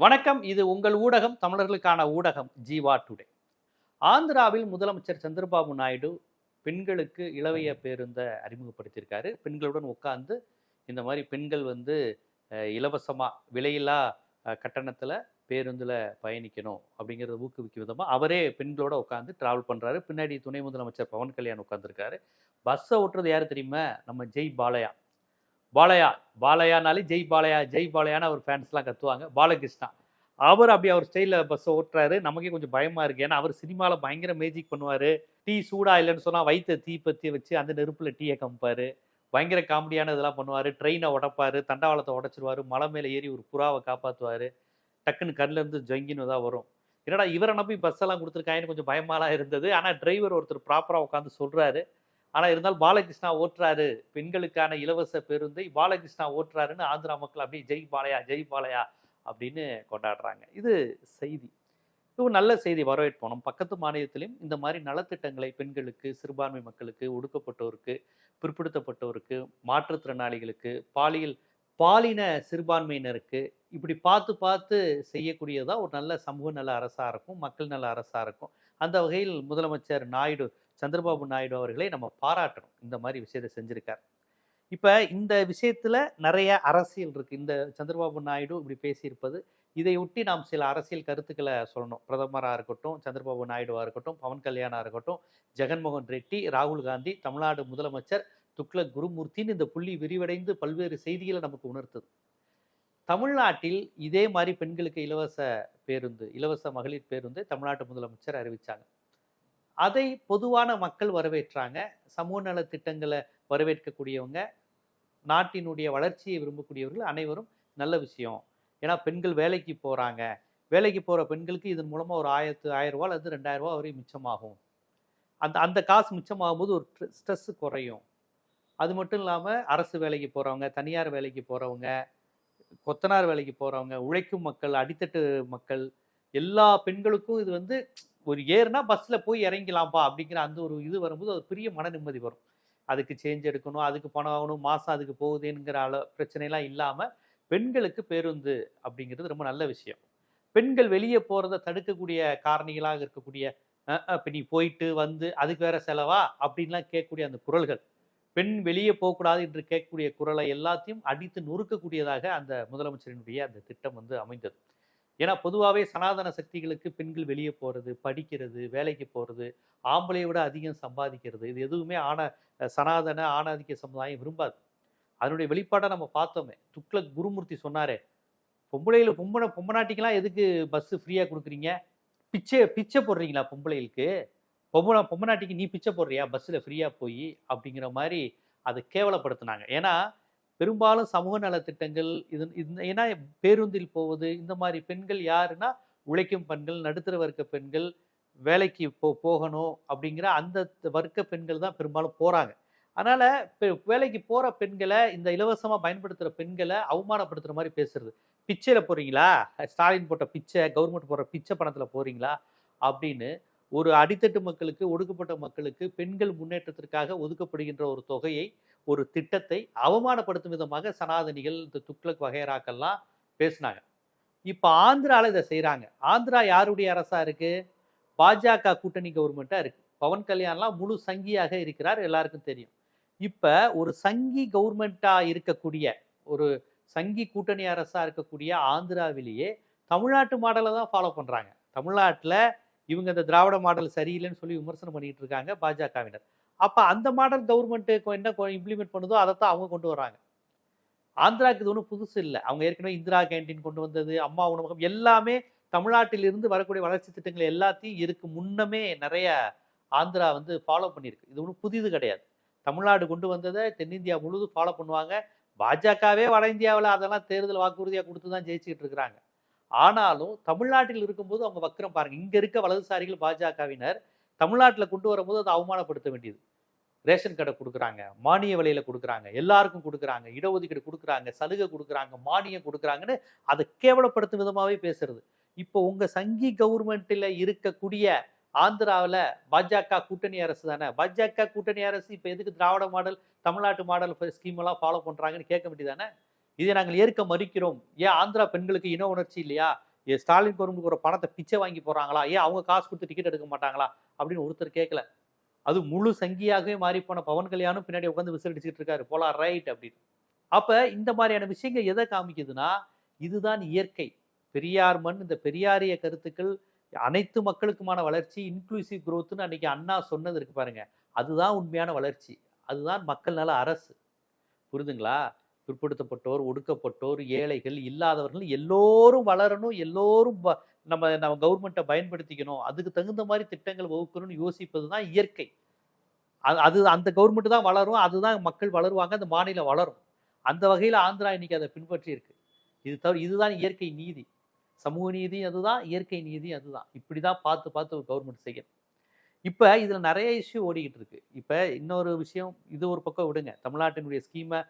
வணக்கம். இது உங்கள் ஊடகம் தமிழர்களுக்கான ஊடகம் ஜீவா டுடே. ஆந்திராவில் முதலமைச்சர் சந்திரபாபு நாயுடு பெண்களுக்கு இளவைய பேருந்தை அறிமுகப்படுத்தியிருக்காரு. பெண்களுடன் உட்கார்ந்து இந்த மாதிரி பெண்கள் வந்து இலவசமாக விலையில்லா கட்டணத்தில் பேருந்தில் பயணிக்கணும் அப்படிங்கிறத ஊக்குவிக்கும் விதமாக அவரே பெண்களோட உட்காந்து டிராவல் பண்ணுறாரு பின்னாடி துணை முதலமைச்சர் பவன் கல்யாண் உட்காந்துருக்காரு பஸ்ஸை ஓட்டுறது யார் தெரியுமா? நம்ம ஜெய் பாலையா. பாலையா பாலையானாலே ஜெய் பாலையா ஜெய் பாலையான்னு அவர் ஃபேன்ஸ்லாம் கத்துவாங்க. பாலகிருஷ்ணா. அவர் அப்படி அவர் ஸ்டைலில் பஸ்ஸை ஓட்டுறாரு. நமக்கே கொஞ்சம் பயமாக இருக்கு. ஏன்னா அவர் சினிமாவில் பயங்கர மேஜிக் பண்ணுவார். டீ சூடா இல்லைன்னு சொன்னால் வயிற்ற தீ பற்றி வச்சு அந்த நெருப்பில் டீயை கம்பார் பயங்கர காமெடியான இதெல்லாம் பண்ணுவார். ட்ரெயினை உடப்பார். தண்டவாளத்தை உடச்சிருவார். மலை மேலே ஏறி ஒரு புறாவை காப்பாற்றுவார் டக்குன்னு கண்ணிலேருந்து ஜொங்கின்னு ஜங்கின்னு தான் வரும். என்னடா இவரை நம்பி பஸ் எல்லாம் கொடுத்துருக்காங்கன்னு கொஞ்சம் பயமாலாம் இருந்தது. ஆனால் டிரைவர் ஒருத்தர் ப்ராப்பராக உட்காந்து சொல்கிறாரு ஆனால் இருந்தால் பாலகிருஷ்ணா ஓட்டுறாரு. பெண்களுக்கான இலவச பேருந்தை பாலகிருஷ்ணா ஓட்டுறாருன்னு ஆந்திரா மக்கள் அப்படியே ஜெய் பாலையா ஜெய் பாலையா அப்படின்னு கொண்டாடுறாங்க. இது செய்தி. இது ஒரு நல்ல செய்தி வரவேற்போம் நம்ம பக்கத்து மாநிலத்திலும் இந்த மாதிரி நலத்திட்டங்களை பெண்களுக்கு சிறுபான்மை மக்களுக்கு ஒடுக்கப்பட்டோருக்கு பிற்படுத்தப்பட்டோருக்கு மாற்றுத்திறனாளிகளுக்கு பாலியல் பாலின சிறுபான்மையினருக்கு இப்படி பார்த்து பார்த்து செய்யக்கூடியதாக ஒரு நல்ல சமூக நல அரசாக இருக்கும் மக்கள் நல அரசாக இருக்கும். அந்த வகையில் முதலமைச்சர் நாயுடு சந்திரபாபு நாயுடு அவர்களை நம்ம பாராட்டணும். இந்த மாதிரி விஷயத்தை செஞ்சிருக்கார். இப்போ இந்த விஷயத்தில் நிறைய அரசியல் இருக்குது இந்த சந்திரபாபு நாயுடு இப்படி பேசியிருப்பது இதை ஒட்டி நாம் சில அரசியல் கருத்துக்களை சொல்லணும். பிரதமராக இருக்கட்டும் சந்திரபாபு நாயுடுவாக இருக்கட்டும் பவன் கல்யாணாக இருக்கட்டும் ஜெகன்மோகன் ரெட்டி ராகுல் காந்தி தமிழ்நாடு முதலமைச்சர் துக்ளக் குருமூர்த்தின்னு இந்த புள்ளி விரிவடைந்து பல்வேறு செய்திகளை நமக்கு உணர்த்துது. தமிழ்நாட்டில் இதே மாதிரி பெண்களுக்கு இலவச பேருந்து இலவச மகளிர் பேருந்து தமிழ்நாட்டு முதலமைச்சர் அறிவித்தாங்க அதை பொதுவான மக்கள் வரவேற்றாங்க. சமூக நல திட்டங்களை வரவேற்கக்கூடியவங்க நாட்டினுடைய வளர்ச்சியை விரும்பக்கூடியவர்கள் அனைவரும் நல்ல விஷயம். ஏன்னா பெண்கள் வேலைக்கு போகிறாங்க வேலைக்கு போகிற பெண்களுக்கு இதன் மூலமாக ஒரு ஆயிரத்து ஆயிரம் ரூபா அல்லது ரெண்டாயிரம் ரூபா வரையும் மிச்சமாகும். அந்த அந்த காசு மிச்சமாகும் போது ஒரு ஸ்ட்ரெஸ் குறையும். அது மட்டும் இல்லாமல் அரசு வேலைக்கு போகிறவங்க தனியார் வேலைக்கு போகிறவங்க கொத்தனார் வேலைக்கு போகிறவங்க உழைக்கும் மக்கள் அடித்தட்டு மக்கள் எல்லா பெண்களுக்கும் இது வந்து ஒரு ஏறுனா பஸ்ஸில் போய் இறங்கிக்கலாம்ப்பா அப்படிங்கிற அந்த ஒரு இது வரும்போது அது பெரிய மன நிம்மதி வரும். அதுக்கு சேஞ்ச் எடுக்கணும் அதுக்கு பணம் ஆகணும் மாதம் அதுக்கு போகுதுங்கிற அள பிரச்சனைலாம் இல்லாமல் பெண்களுக்கு பேருந்து அப்படிங்கிறது ரொம்ப நல்ல விஷயம். பெண்கள் வெளியே போகிறத தடுக்கக்கூடிய காரணிகளாக இருக்கக்கூடிய இப்போ நீ போயிட்டு வந்து அதுக்கு வேற செலவா? அப்படின்லாம் கேட்கக்கூடிய அந்த குரல்கள். பெண் வெளியே போகக்கூடாது என்று கேட்கக்கூடிய குரலை எல்லாத்தையும் அடித்து நொறுக்கக்கூடியதாக அந்த முதலமைச்சரினுடைய அந்த திட்டம் வந்து அமைந்தது. ஏன்னா பொதுவாகவே சனாதன சக்திகளுக்கு பெண்கள் வெளியே போகிறது படிக்கிறது வேலைக்கு போகிறது ஆம்பளையை விட அதிகம் சம்பாதிக்கிறது. இது எதுவுமே ஆன சனாதன ஆணாதிக்க சமுதாயம் விரும்பாது. அதனுடைய வெளிப்பாடை நம்ம பார்த்தோமே. துக்ளக் குருமூர்த்தி சொன்னாரே பொம்பளையில் பொம்பனை பொம்பனாட்டிக்கெல்லாம் எதுக்கு பஸ்ஸு ஃப்ரீயாக கொடுக்குறீங்க? பிச்சை பிச்சை போடுறீங்களா பொம்பளைகளுக்கு? பொம்பளை பொம்மநாட்டிக்கு நீ பிச்சை போடுறியா? பஸ்ஸில் ஃப்ரீயாக போய்? அப்படிங்கிற மாதிரி அதை கேவலப்படுத்தினாங்க. ஏன்னா பெரும்பாலும் சமூக நலத்திட்டங்கள் இது இந்த ஏன்னா பேருந்தில் போவது இந்த மாதிரி பெண்கள் யாருன்னா உழைக்கும் பெண்கள் நடுத்தர வர்க்க பெண்கள் வேலைக்கு போ போகணும் அப்படிங்கிற அந்த வர்க்க பெண்கள் தான் பெரும்பாலும் போகிறாங்க அதனால் வேலைக்கு போகிற பெண்களை இந்த இலவசமாக பயன்படுத்துகிற பெண்களை அவமானப்படுத்துகிற மாதிரி பேசுறது. பிச்சையில் போகிறீங்களா ஸ்டாலின் போட்ட பிச்சை கவர்மெண்ட் போடுற பிச்சை பணத்தில் போகிறீங்களா அப்படின்னு ஒரு அடித்தட்டு மக்களுக்கு ஒடுக்கப்பட்ட மக்களுக்கு பெண்கள் முன்னேற்றத்திற்காக ஒதுக்கப்படுகின்ற ஒரு தொகையை ஒரு திட்டத்தை அவமானப்படுத்தும் விதமாக சனாதனிகள் இந்த துக்ளக் வகைராக்கெல்லாம் பேசினாங்க. இப்போ ஆந்திரால இதை செய்கிறாங்க ஆந்திரா யாருடைய அரசாக இருக்கு? பாஜக கூட்டணி கவர்மெண்ட்டாக இருக்கு. பவன் கல்யாண்லாம் முழு சங்கியாக இருக்கிறார் எல்லாருக்கும் தெரியும். இப்போ ஒரு சங்கி கவர்மெண்ட்டாக இருக்கக்கூடிய ஒரு சங்கி கூட்டணி அரசாக இருக்கக்கூடிய ஆந்திராவிலேயே தமிழ்நாட்டு மாடலை தான் ஃபாலோ பண்றாங்க. தமிழ்நாட்டில் இவங்க இந்த திராவிட மாடல் சரியில்லைன்னு சொல்லி விமர்சனம் பண்ணிட்டு இருக்காங்க பாஜகவினர். அப்ப அந்த மாடல் கவர்மெண்ட் என்ன இம்ப்ளிமெண்ட் பண்ணுதோ அதை தான் அவங்க கொண்டு வராங்க. ஆந்திராக்கு இது ஒன்றும் புதுசு இல்லை. அவங்க ஏற்கனவே இந்திரா கேண்டீன் கொண்டு வந்தது அம்மா உணவகம் எல்லாமே தமிழ்நாட்டிலிருந்து வரக்கூடிய வளர்ச்சி திட்டங்கள் எல்லாத்தையும் இருக்கு. முன்னமே நிறைய ஆந்திரா வந்து ஃபாலோ பண்ணியிருக்கு. இது ஒன்றும் புதிது கிடையாது. தமிழ்நாடு கொண்டு வந்ததை தென்னிந்தியா முழுதும் ஃபாலோ பண்ணுவாங்க. பாஜகவே வட இந்தியாவில் அதெல்லாம் தேர்தல் வாக்குறுதியாக கொடுத்து தான் ஜெயிச்சுக்கிட்டு இருக்கிறாங்க ஆனாலும் தமிழ்நாட்டில் இருக்கும்போது அவங்க வக்கரம் பாருங்க. இங்கே இருக்க வலதுசாரிகள் பாஜகவினர் தமிழ்நாட்டில் கொண்டு வரும்போது அதை அவமானப்படுத்த வேண்டியது. ரேஷன் கடை கொடுக்குறாங்க மானிய விலையில் கொடுக்குறாங்க எல்லாருக்கும் கொடுக்குறாங்க இடஒதுக்கீடு கொடுக்குறாங்க சலுகை கொடுக்குறாங்க மானியம் கொடுக்குறாங்கன்னு அதை கேவலப்படுத்தும் விதமாகவே பேசுறது. இப்போ உங்கள் சங்கி கவர்மெண்ட்டில் இருக்கக்கூடிய ஆந்திராவில் பாஜக கூட்டணி அரசு தானே? பாஜக கூட்டணி அரசு இப்போ எதுக்கு திராவிட மாடல் தமிழ்நாட்டு மாடல் ஸ்கீம் எல்லாம் ஃபாலோ பண்ணுறாங்கன்னு கேட்க வேண்டியதானே இதை நாங்கள் ஏற்க மறுக்கிறோம். ஏன் ஆந்திரா பெண்களுக்கு இன உணர்ச்சி இல்லையா? ஏன் ஸ்டாலின் குடும்பத்துக்கு ஒரு பணத்தை பிச்சை வாங்கி போகிறாங்களா ஏன் அவங்க காசு கொடுத்து டிக்கெட் எடுக்க மாட்டாங்களா? அப்படின்னு ஒருத்தர் கேட்கல. அது முழு சங்கியாகவே மாறிப்போன பவன் கல்யாணம் பின்னாடி உட்காந்து விசிலடிச்சுட்டு இருக்காரு போலாம் ரைட் அப்படின்னு. அப்போ இந்த மாதிரியான விஷயங்கள் எதை காமிக்குதுன்னா இதுதான் இயற்கை. பெரியார் மண் இந்த பெரியாரிய கருத்துக்கள் அனைத்து மக்களுக்குமான வளர்ச்சி இன்க்ளூசிவ் குரோத்துன்னு அன்னைக்கு அண்ணா சொன்னது இருக்கு பாருங்க. அதுதான் உண்மையான வளர்ச்சி. அதுதான் மக்கள் நல அரசு. புரிதுங்களா? பிற்படுத்தப்பட்டோர் ஒடுக்கப்பட்டோர் ஏழைகள் இல்லாதவர்கள் எல்லோரும் வளரணும் எல்லோரும் வ- நம்ம நம்ம கவர்மெண்ட்டை பயன்படுத்திக்கணும். அதுக்கு தகுந்த மாதிரி திட்டங்கள் வகுக்கணும்னு யோசிப்பது தான் இயற்கை. அது அது அந்த கவர்மெண்ட் தான் வளரும். அதுதான் மக்கள் வளருவாங்க. அந்த மாநிலம் வளரும். அந்த வகையில் ஆந்திரா இன்னைக்கு அதை பின்பற்றி இருக்கு. இது தவிர இதுதான் இயற்கை நீதி. சமூக நீதி அதுதான் இயற்கை நீதி அதுதான் இப்படி தான் பார்த்து பார்த்து ஒரு கவர்மெண்ட் செய்யணும். இப்போ இதில் நிறைய இஷ்யூ ஓடிக்கிட்டு இருக்கு. இப்போ இன்னொரு விஷயம் இது ஒரு பக்கம் விடுங்க. தமிழ்நாட்டினுடைய ஸ்கீமை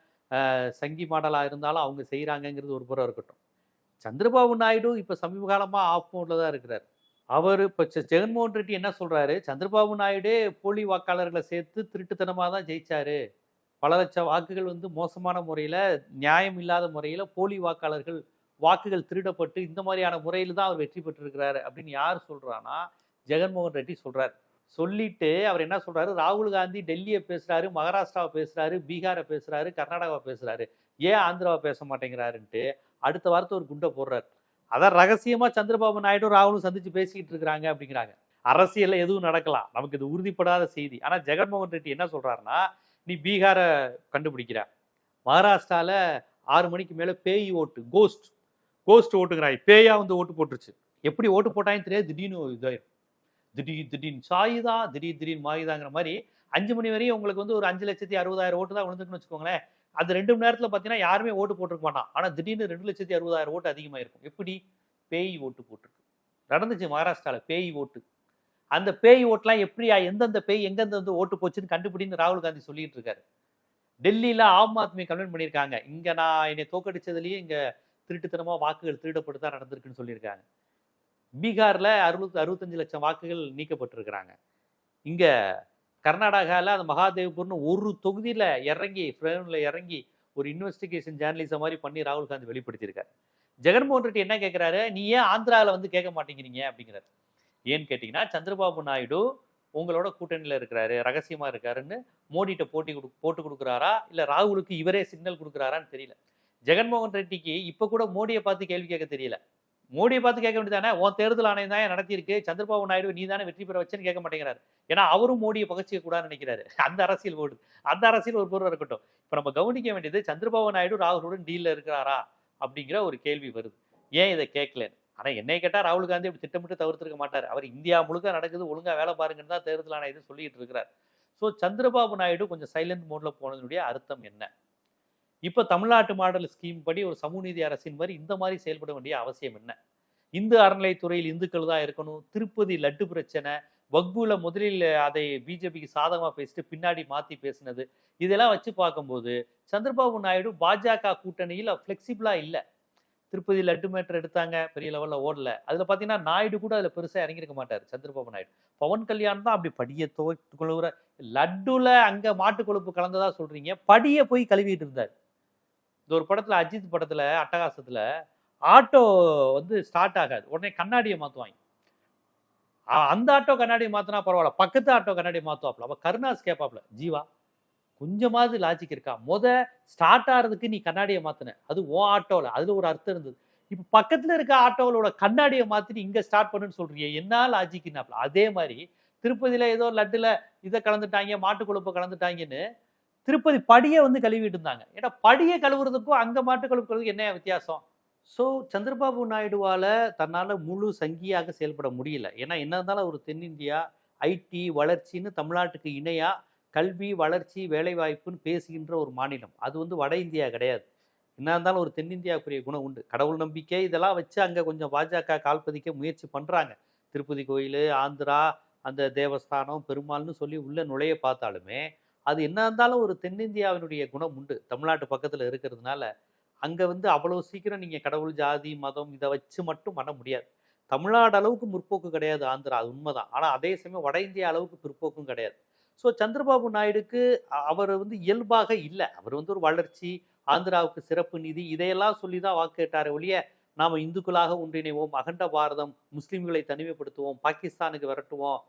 சங்கி மாடலாக இருந்தாலும் அவங்க செய்கிறாங்கங்கிறது ஒரு புறம் இருக்கட்டும். சந்திரபாபு நாயுடு இப்போ சமீப காலமாக ஆஃப் மோடில் தான் இருக்கிறார். அவர் இப்போ ஜெகன்மோகன் ரெட்டி என்ன சொல்கிறாரு சந்திரபாபு நாயுடே போலி வாக்காளர்களை சேர்த்து திருட்டுத்தனமாக தான் ஜெயிச்சாரு. பல லட்சம் வாக்குகள் வந்து மோசமான முறையில் நியாயம் இல்லாத முறையில் போலி வாக்காளர்கள் வாக்குகள் திருடப்பட்டு இந்த மாதிரியான முறையில் தான் அவர் வெற்றி பெற்றிருக்கிறாரு அப்படின்னு யார் சொல்கிறான்னா ஜெகன்மோகன் ரெட்டி சொல்கிறார் சொல்லிட்டு அவர் என்ன சொல்கிறாரு ராகுல் காந்தி டெல்லியை பேசுகிறாரு மகாராஷ்டிராவை பேசுகிறாரு பீகாரை பேசுகிறாரு கர்நாடகாவை பேசுகிறாரு ஏன் ஆந்திராவை பேச மாட்டேங்கிறாருன்ட்டு அடுத்த வாரத்தை ஒரு குண்டை போடுறாரு. அதான் ரகசியமா சந்திரபாபு நாயுடு ராகுலும் சந்திச்சு பேசிக்கிட்டு இருக்கிறாங்க அப்படிங்கிறாங்க. அரசியல்ல எதுவும் நடக்கலாம். நமக்கு இது உறுதிப்படாத செய்தி. ஆனா ஜெகன்மோகன் ரெட்டி என்ன சொல்றாருன்னா நீ பீகாரை கண்டுபிடிக்கிற. மகாராஷ்டிரால ஆறு மணிக்கு மேல பேய் ஓட்டு கோஸ்ட் கோஸ்ட் ஓட்டுங்கிறாய் பேயா வந்து ஓட்டு போட்டுருச்சு. எப்படி ஓட்டு போட்டாயின்னு தெரியாது. திடீர்னு இதாயிரும். திடீர் திடீர்னு சாயுதா திடீர் திடீர்னு மாயுதாங்கிற மாதிரி அஞ்சு மணி வரையும் உங்களுக்கு வந்து ஒரு அஞ்சு லட்சத்தி அறுபதாயிரம் ஓட்டு தான் விழுந்துருக்குன்னு வச்சுக்கோங்களேன். அந்த ரெண்டு மணி நேரத்தில் பார்த்தீங்கன்னா யாருமே ஓட்டு போட்டிருக்க மாட்டான். ஆனால் திடீர்னு ரெண்டு லட்சத்தி அறுபதாயிரம் ஓட்டு அதிகமாக இருக்கும். எப்படி? பேய் ஓட்டு போட்டிருக்கு. நடந்துச்சு மகாராஷ்டிராவில் பேய் ஓட்டு. அந்த பேய் ஓட்டெலாம் எப்படியா எந்தெந்த பேய் எங்கெந்த வந்து ஓட்டு போச்சுன்னு கண்டுபிடின்னு ராகுல் காந்தி சொல்லிட்டு இருக்காரு. டெல்லியில் ஆம் ஆத்மி கம்ப்ளைண்ட் பண்ணியிருக்காங்க. இங்கே நான் என்னை தோக்கடிச்சதுலேயே இங்கே திருட்டுத்தனமாக வாக்குகள் திருடப்பட்டு தான் நடந்திருக்குன்னு சொல்லியிருக்காங்க. பீகாரில் அறுபத்தி அறுபத்தஞ்சு லட்சம் வாக்குகள் நீக்கப்பட்டிருக்கிறாங்க. இங்கே கர்நாடகாவில் அந்த மகாதேவ்பூர்னு ஒரு தொகுதியில் இறங்கி ஃப்ரேமில் இறங்கி ஒரு இன்வெஸ்டிகேஷன் ஜேர்னலிசம் மாதிரி பண்ணி ராகுல் காந்தி வெளிப்படுத்தியிருக்காரு. ஜெகன்மோகன் ரெட்டி என்ன கேட்குறாரு நீ ஏன் ஆந்திராவில் வந்து கேட்க மாட்டேங்கிறீங்க? அப்படிங்கிறாரு. ஏன்னு கேட்டிங்கன்னா சந்திரபாபு நாயுடு உங்களோட கூட்டணியில் இருக்கிறாரு ரகசியமாக இருக்காருன்னு மோடிட்ட போட்டி கொடு போட்டு கொடுக்குறாரா? இல்லை ராகுலுக்கு இவரே சிக்னல் கொடுக்குறாரான்னு தெரியல. ஜெகன்மோகன் ரெட்டிக்கு இப்போ கூட மோடியை பார்த்து கேள்வி கேட்க தெரியல. மோடியை பார்த்து கேட்க வேண்டியதானே உன் தேர்தல் ஆணையம் தான் நடத்தியிருக்கு? சந்திரபாபு நாயுடு நீ தானே வெற்றி பெற வச்சேன்னு கேட்க மாட்டேங்கிறாரு. ஏன்னா அவரும் மோடியை பகச்சிக்க கூடாதுன்னு நினைக்கிறாரு. அந்த அரசியல் ஓடு. அந்த அரசியல் ஒரு பொருள் இருக்கட்டும். இப்போ நம்ம கவனிக்க வேண்டியது சந்திரபாபு நாயுடு ராகுலுடன் டீலில் இருக்கிறாரா? அப்படிங்கிற ஒரு கேள்வி வருது. ஏன் இதை கேட்கலன்னு ஆனால் என்னை கேட்டால் ராகுல் காந்தி இப்படி திட்டமிட்டு தவிர்த்திருக்க மாட்டார். அவர் இந்தியா முழுக்க நடக்குது ஒழுங்காக வேலை பாருங்கன்னு தான் தேர்தல் ஆணையம் சொல்லிட்டு இருக்கிறார். ஸோ சந்திரபாபு நாயுடு கொஞ்சம் சைலண்ட் மோடில் போனதுடைய அர்த்தம் என்ன? இப்போ தமிழ்நாட்டு மாடல் ஸ்கீம் படி ஒரு சமூக நீதி அரசின் மாதிரி இந்த மாதிரி செயல்பட வேண்டிய அவசியம் என்ன? இந்து அறநிலைத்துறையில் இந்துக்கள் தான் இருக்கணும். திருப்பதி லட்டு பிரச்சனை வக்புல முதலில் அதை பிஜேபிக்கு சாதகமாக பேசிட்டு பின்னாடி மாற்றி பேசினது. இதெல்லாம் வச்சு பார்க்கும்போது சந்திரபாபு நாயுடு பாஜக கூட்டணியில் ஃப்ளெக்சிபிளாக இல்லை. திருப்பதி லட்டு மேட்டர் எடுத்தாங்க பெரிய லெவலில் ஓடல. அதில் பார்த்தீங்கன்னா நாயுடு கூட அதில் பெருசாக இறங்கியிருக்க மாட்டார் சந்திரபாபு நாயுடு. பவன் கல்யாண் தான் அப்படி படியை கொழுகிற லட்டுல அங்கே மாட்டு கொழுப்பு கலந்ததாக சொல்கிறீங்க படியை போய் கழுவிட்டு இருந்தார். இந்த ஒரு படத்தில் அஜித் படத்தில் அட்டகாசத்தில் ஆட்டோ வந்து ஸ்டார்ட் ஆகாது. உடனே கண்ணாடியை மாற்றுவாங்க அந்த ஆட்டோ கண்ணாடியை மாற்றினா பரவாயில்ல. பக்கத்து ஆட்டோ கண்ணாடியை மாற்றுவாப்ல அப்போ கருணாஸ் கேட்பாப்ல ஜீவா கொஞ்சமாவது லாஜிக் இருக்கா? முத ஸ்டார்ட் ஆகிறதுக்கு நீ கண்ணாடியை மாற்றின அது ஓ ஆட்டோவில் அதில் ஒரு அர்த்தம் இருந்தது. இப்போ பக்கத்தில் இருக்க ஆட்டோகளோட கண்ணாடியை மாத்திட்டு இங்கே ஸ்டார்ட் பண்ணுன்னு சொல்றீங்க என்ன லாஜிக்னாப்ல அதே மாதிரி திருப்பதியில் ஏதோ லட்டில் இதை கலந்துட்டாங்க மாட்டு கொழுப்பை கலந்துட்டாங்கன்னு திருப்பதி படியை வந்து கழுவிட்டு இருந்தாங்க. ஏன்னா படியை கழுவுறதுக்கும் அங்கே மாட்டு கழுவுறதுக்கும் கழுவுறதுக்கு என்ன வித்தியாசம்? ஸோ சந்திரபாபு நாயுடுவால் தன்னால் முழு சங்கியாக செயல்பட முடியல. ஏன்னா என்ன இருந்தாலும் ஒரு தென்னிந்தியா ஐடி வளர்ச்சின்னு தமிழ்நாட்டுக்கு இணையாக கல்வி வளர்ச்சி வேலைவாய்ப்புன்னு பேசுகின்ற ஒரு மாநிலம். அது வந்து வட இந்தியா கிடையாது. என்ன இருந்தாலும் ஒரு தென்னிந்தியாவுக்குரிய குணம் உண்டு. கடவுள் நம்பிக்கை இதெல்லாம் வச்சு அங்கே கொஞ்சம் பாஜக கால்பதிக்க முயற்சி பண்ணுறாங்க திருப்பதி கோயில் ஆந்திரா அந்த தேவஸ்தானம் பெருமாள்னு சொல்லி உள்ளே நுழைய பார்த்தாலுமே அது என்ன இருந்தாலும் ஒரு தென்னிந்தியாவினுடைய குணம் உண்டு. தமிழ்நாட்டு பக்கத்தில் இருக்கிறதுனால அங்கே வந்து அவ்வளோ சீக்கிரம் நீங்கள் கடவுள் ஜாதி மதம் இதை வச்சு மட்டும் பண்ண முடியாது. தமிழ்நாடு அளவுக்கு முற்போக்கு கிடையாது ஆந்திரா அது உண்மைதான். ஆனால் அதே சமயம் வட இந்தியா அளவுக்கு பிற்போக்கும் கிடையாது. ஸோ சந்திரபாபு நாயுடுக்கு அவர் வந்து இயல்பாக இல்லை. அவர் வந்து ஒரு வளர்ச்சி ஆந்திராவுக்கு சிறப்பு நிதி இதையெல்லாம் சொல்லி தான் வாக்கு கேட்டாரே ஒழிய நாம் இந்துக்களாக ஒன்றிணைவோம் அகண்ட பாரதம் முஸ்லீம்களை தனிமைப்படுத்துவோம் பாகிஸ்தானுக்கு விரட்டுவோம்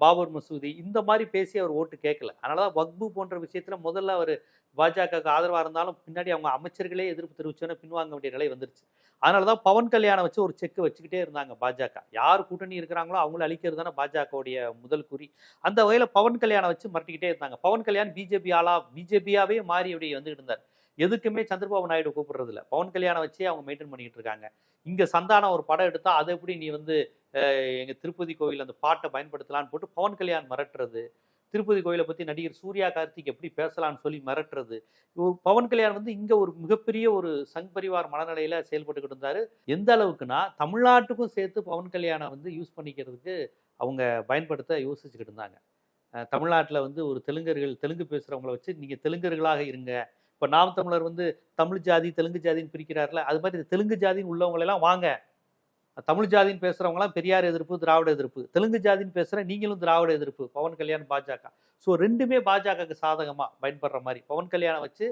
பாபர் மசூதி இந்த மாதிரி பேசி அவர் ஓட்டு கேட்கல. அதனாலதான் வக்பு போன்ற விஷயத்தில் முதல்ல அவர் பாஜகவுக்கு ஆதரவாக இருந்தாலும் பின்னாடி அவங்க அமைச்சர்களே எதிர்ப்பு தெரிவிச்சோன்னு பின்வாங்க வேண்டிய நிலை வந்துருச்சு. அதனாலதான் பவன் கல்யாணம் வச்சு ஒரு செக் வச்சுக்கிட்டே இருந்தாங்க பாஜக. யார் கூட்டணி இருக்கிறாங்களோ அவங்கள அழிக்கிறது தானே பாஜகவுடைய முதல் குறி. அந்த வகையில் பவன் கல்யாணம் வச்சு மறட்டிக்கிட்டே இருந்தாங்க. பவன் கல்யாண் பிஜேபி ஆளா? பிஜேபியாவே மாறி அப்படி வந்துகிட்டு இருந்தார். எதுக்குமே சந்திரபாபு நாயுடு கூப்பிடுறது இல்ல பவன் கல்யாணம் வச்சே அவங்க மெயின்டைன் பண்ணிக்கிட்டு இருக்காங்க. இங்கே சந்தானம் ஒரு படம் எடுத்தால் அதை எப்படி நீ வந்து எங்கள் திருப்பதி கோவில் அந்த பாட்டை பயன்படுத்தலாம்னு போட்டு பவன் கல்யாண் மிரட்டுறது. திருப்பதி கோயிலை பற்றி நடிகர் சூர்யா கார்த்திக் எப்படி பேசலாம்னு சொல்லி மிரட்டுறது. பவன் கல்யாண் வந்து இங்கே ஒரு மிகப்பெரிய ஒரு சங் பரிவார் மனநிலையில் செயல்பட்டுக்கிட்டு இருந்தார். எந்த அளவுக்குன்னா தமிழ்நாட்டுக்கும் சேர்த்து பவன் கல்யாணம் வந்து யூஸ் பண்ணிக்கிறதுக்கு அவங்க பயன்படுத்த யோசிச்சுக்கிட்டு இருந்தாங்க. தமிழ்நாட்டில் வந்து ஒரு தெலுங்கர்கள் தெலுங்கு பேசுகிறவங்கள வச்சு நீங்கள் தெலுங்கர்களாக இருங்க. இப்போ நாம் தமிழர் வந்து தமிழ் ஜாதி தெலுங்கு ஜாதின்னு பிரிக்கிறார்ல அது மாதிரி இந்த தெலுங்கு ஜாதின்னு உள்ளவங்களெல்லாம் வாங்க. தமிழ் ஜாதின்னு பேசுகிறவங்களாம் பெரியார் எதிர்ப்பு திராவிட எதிர்ப்பு. தெலுங்கு ஜாதின்னு பேசுகிற நீங்களும் திராவிட எதிர்ப்பு பவன் கல்யாண் பாஜக. ஸோ ரெண்டுமே பாஜகவுக்கு சாதகமாக பயன்படுற மாதிரி. பவன் கல்யாணம் வச்சு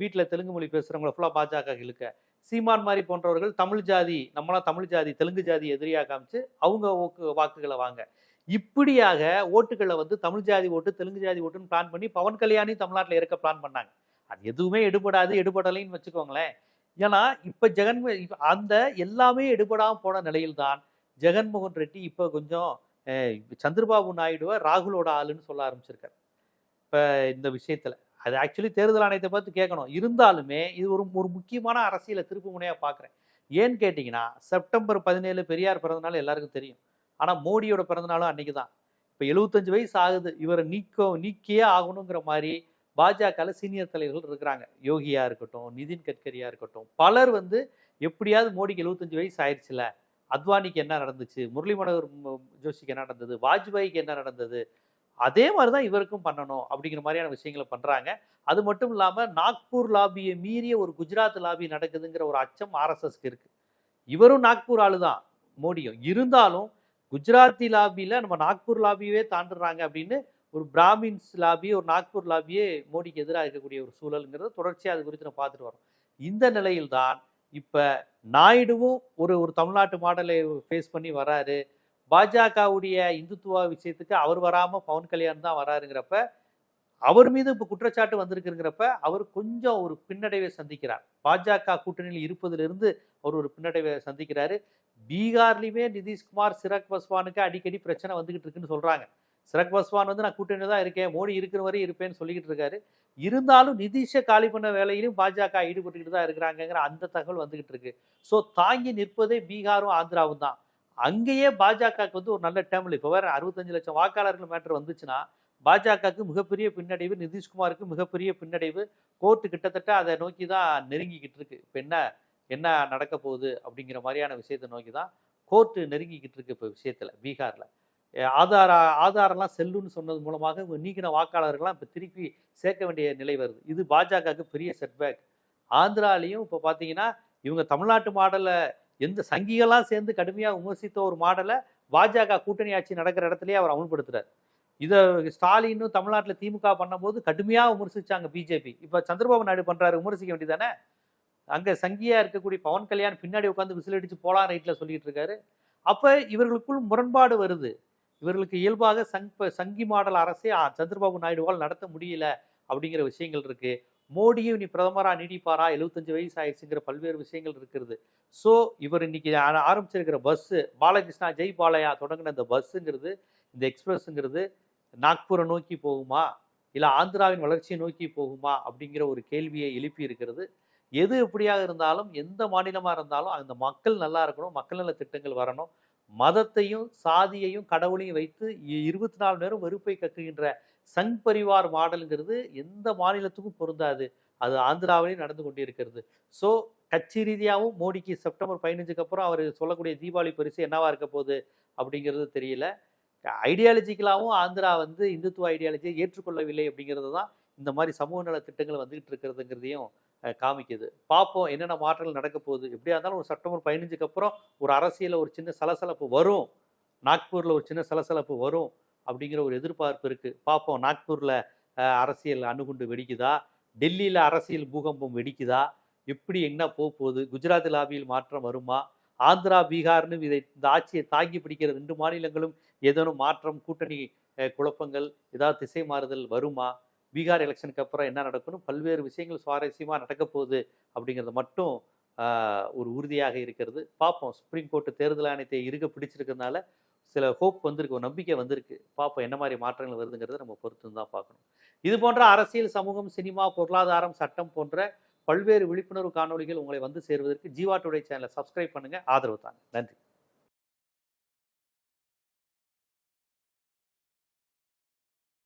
வீட்டில் தெலுங்கு மொழி பேசுகிறவங்கள ஃபுல்லாக பாஜக இழுக்க. சீமான் மாதிரி போன்றவர்கள் தமிழ் ஜாதி நம்மளாம் தமிழ் ஜாதி தெலுங்கு ஜாதி எதிரியாக காமிச்சு அவங்க ஓக்கு வாக்குகளை வாங்க. இப்படியாக ஓட்டுகளை வந்து தமிழ் ஜாதி ஓட்டு தெலுங்கு ஜாதி ஓட்டுன்னு பிளான் பண்ணி பவன் கல்யாணி தமிழ்நாட்டில் இருக்க பிளான் பண்ணாங்க. அது எதுவுமே எடுபடாது எடுபடலைன்னு வச்சுக்கோங்களேன். ஏன்னா இப்ப ஜெகன் அந்த எல்லாமே எடுபடாம போன நிலையில்தான் ஜெகன்மோகன் ரெட்டி இப்ப கொஞ்சம் சந்திரபாபு நாயுடுவை ராகுலோட ஆளுன்னு சொல்ல ஆரம்பிச்சிருக்காரு. இப்ப இந்த விஷயத்துல. அது ஆக்சுவலி தேர்தல் ஆணையத்தை பார்த்து கேட்கணும். இருந்தாலுமே இது ஒரு ஒரு முக்கியமான அரசியல திருப்பு முனையா பார்க்குறேன் ஏன்னு கேட்டிங்கன்னா செப்டம்பர் பதினேழு பெரியார் பிறந்தநாள் எல்லாருக்கும் தெரியும். ஆனா மோடியோட பிறந்தநாளும் அன்னைக்கு தான் இப்போ எழுபத்தஞ்சு வயசு ஆகுது. இவரை நீக்க நீக்கியே ஆகணுங்கிற மாதிரி பாஜகவில் சீனியர் தலைவர்கள் இருக்கிறாங்க. யோகியாக இருக்கட்டும் நிதின் கட்கரியாக இருக்கட்டும். பலர் வந்து எப்படியாவது மோடிக்கு எழுபத்தஞ்சு வயசு ஆயிடுச்சுல. அத்வானிக்கு என்ன நடந்துச்சு? முரளி மனோகர் ஜோஷிக்கு என்ன நடந்தது? வாஜ்பாய்க்கு என்ன நடந்தது? அதே மாதிரி தான் இவருக்கும் பண்ணணும் அப்படிங்கிற மாதிரியான விஷயங்களை பண்ணுறாங்க அது மட்டும் இல்லாமல் நாக்பூர் லாபியை மீறிய ஒரு குஜராத் லாபி நடக்குதுங்கிற ஒரு அச்சம் ஆர்எஸ்எஸ்க்கு இருக்குது இவரும் நாக்பூர் ஆளு தான் மோடியும். இருந்தாலும் குஜராத்தி லாபியில் நம்ம நாக்பூர் லாபியவே தாண்டுறாங்க அப்படின்னு ஒரு பிராமின்ஸ் லாபி ஒரு நாக்பூர் லாபியே மோடிக்கு எதிராக இருக்கக்கூடிய ஒரு சூழலுங்கிறத தொடர்ச்சியாக அது குறித்து நம்ம பார்த்துட்டு வரோம். இந்த நிலையில்தான் இப்போ நாயுடுவும் ஒரு ஒரு தமிழ்நாட்டு மாடலை ஃபேஸ் பண்ணி வராரு. பாஜகவுடைய இந்துத்துவ விஷயத்துக்கு அவர் வராமல் பவன் கல்யாண் தான் வராருங்கிறப்ப அவர் மீது இப்போ குற்றச்சாட்டு வந்திருக்குங்கிறப்ப அவர் கொஞ்சம் ஒரு பின்னடைவை சந்திக்கிறார். பாஜக கூட்டணியில் இருப்பதிலிருந்து அவர் ஒரு பின்னடைவை சந்திக்கிறாரு. பீகார்லேயுமே நிதிஷ்குமார் சிராக் பஸ்வானுக்கு அடிக்கடி பிரச்சனை வந்துகிட்டு இருக்குன்னு சொல்கிறாங்க சிறக் பஸ்வான் வந்து நான் கூட்டணி தான் இருக்கேன் மோடி இருக்கிற வரையும் இருப்பேன்னு சொல்லிக்கிட்டு இருக்காரு. இருந்தாலும் நிதிஷை காலி பண்ண வேலையிலும் பாஜக ஈடுபட்டுக்கிட்டு தான் இருக்கிறாங்கங்கிற அந்த தகவல் வந்துகிட்டு இருக்கு. ஸோ தாங்கி நிற்பதே பீகாரும் ஆந்திராவும் தான். அங்கேயே பாஜகவுக்கு வந்து ஒரு நல்ல டேர்மில் இப்போ வேற அறுபத்தஞ்சு லட்சம் வாக்காளர்கள் மேட்டர் வந்துச்சுன்னா பாஜகவுக்கு மிகப்பெரிய பின்னடைவு நிதிஷ்குமாருக்கு மிகப்பெரிய பின்னடைவு கோர்ட்டு கிட்டத்தட்ட அதை நோக்கி தான் நெருங்கிக்கிட்டு இருக்கு. இப்போ என்ன என்ன நடக்க போகுது அப்படிங்கிற மாதிரியான விஷயத்தை நோக்கி தான் கோர்ட்டு நெருங்கிக்கிட்டு இருக்கு இப்போ விஷயத்தில் பீகாரில். ஆதார ஆதாரம்லாம் செல்லுன்னு சொன்னது மூலமாக இவங்க நீக்கின வாக்காளர்கள்லாம் இப்போ திருப்பி சேர்க்க வேண்டிய நிலை வருது. இது பாஜகவுக்கு பெரிய செட்பேக் ஆந்திராலையும் இப்போ பார்த்தீங்கன்னா இவங்க தமிழ்நாட்டு மாடலை எந்த சங்கிகளாம் சேர்ந்து கடுமையாக விமர்சித்த ஒரு மாடலை பாஜக கூட்டணி ஆட்சி நடக்கிற இடத்துலயே அவர் அமல்படுத்துறாரு. இதை ஸ்டாலினும் தமிழ்நாட்டில் திமுக பண்ணும்போது கடுமையாக விமர்சிச்சாங்க பிஜேபி. இப்போ சந்திரபாபு நாயுடு பண்ணுறாரு விமர்சிக்க வேண்டியதானே? அங்கே சங்கியாக இருக்கக்கூடிய பவன் கல்யாண் பின்னாடி உட்காந்து விசில் அடித்து போலாம் ரைட்டில் சொல்லிட்டு இருக்காரு. அப்போ இவர்களுக்குள் முரண்பாடு வருது. இவர்களுக்கு இயல்பாக சங் சங்கி மாடல் அரசே சந்திரபாபு நாயுடுவால் நடத்த முடியல அப்படிங்கிற விஷயங்கள் இருக்கு. மோடியும் இனி பிரதமராக நீடிப்பாரா? எழுபத்தஞ்சு வயசு ஆயிடுச்சுங்கிற பல்வேறு விஷயங்கள் இருக்கிறது. ஸோ இவர் இன்னைக்கு ஆரம்பிச்சிருக்கிற பஸ் பாலகிருஷ்ணா ஜெய் பாலையா தொடங்கின இந்த பஸ்ஸுங்கிறது இந்த எக்ஸ்பிரஸ்ங்கிறது நாக்பூரை நோக்கி போகுமா? இல்லை ஆந்திராவின் வளர்ச்சியை நோக்கி போகுமா? அப்படிங்கிற ஒரு கேள்வியை எழுப்பி இருக்கிறது. எது எப்படியாக இருந்தாலும் எந்த மாநிலமாக இருந்தாலும் அந்த மக்கள் நல்லா இருக்கணும் மக்கள் நல திட்டங்கள் வரணும். மதத்தையும் சாதியையும் கடவுளையும் வைத்து இருபத்தி நாலு நேரம் வெறுப்பை கக்குகின்ற சங் பரிவார் மாடலுங்கிறது எந்த மாநிலத்துக்கும் பொருந்தாது. அது ஆந்திராவிலேயும் நடந்து கொண்டிருக்கிறது. ஸோ கட்சி ரீதியாகவும் மோடிக்கு செப்டம்பர் பதினஞ்சுக்கு அப்புறம் அவர் சொல்லக்கூடிய தீபாவளி பரிசு என்னவா இருக்க போகுது அப்படிங்கிறது தெரியல. ஐடியாலஜிக்கலாகவும் ஆந்திரா வந்து இந்துத்துவ ஐடியாலஜியை ஏற்றுக்கொள்ளவில்லை அப்படிங்கிறது தான் இந்த மாதிரி சமூக நல திட்டங்கள் வந்துகிட்டு இருக்கிறதுங்கிறதையும் காமிக்குது. பார்ப்போம் என்னென்ன மாற்றங்கள் நடக்க போகுது. எப்படியா இருந்தாலும் ஒரு செப்டம்பர் பதினஞ்சுக்கு அப்புறம் ஒரு அரசியலில் ஒரு சின்ன சலசலப்பு வரும். நாக்பூரில் ஒரு சின்ன சலசலப்பு வரும் அப்படிங்கிற ஒரு எதிர்பார்ப்பு இருக்குது பார்ப்போம் நாக்பூரில் அரசியல் அணுகுண்டு வெடிக்குதா? டெல்லியில் அரசியல் பூகம்பம் வெடிக்குதா? எப்படி என்ன போக போகுது? குஜராத் லாபியில் மாற்றம் வருமா? ஆந்திரா பீகார்னு இதை இந்த ஆட்சியை தாங்கி பிடிக்கிற ரெண்டு மாநிலங்களும் ஏதேனும் மாற்றம் கூட்டணி குழப்பங்கள் ஏதாவது திசை மாறுதல் வருமா? பீகார் எலெக்ஷனுக்கு அப்புறம் என்ன நடக்கணும் பல்வேறு விஷயங்கள் சுவாரஸ்யமாக நடக்க போகுது அப்படிங்கிறது மட்டும் ஒரு உறுதியாக இருக்கிறது. பார்ப்போம். சுப்ரீம் கோர்ட்டு தேர்தல் ஆணையத்தை இருக்க பிடிச்சிருக்கிறதுனால சில ஹோப் வந்திருக்கு ஒரு நம்பிக்கை வந்திருக்கு. பார்ப்போம் என்ன மாதிரி மாற்றங்கள் வருதுங்கிறத நம்ம பொறுத்து தான் பார்க்கணும். இது போன்ற அரசியல் சமூகம் சினிமா பொருளாதாரம் சட்டம் போன்ற பல்வேறு விழிப்புணர்வு காணொளிகள் உங்களை வந்து சேர்வதற்கு ஜீவா டுடே சேனலை சப்ஸ்கிரைப் பண்ணுங்க. ஆதரவு தாங்க. நன்றி.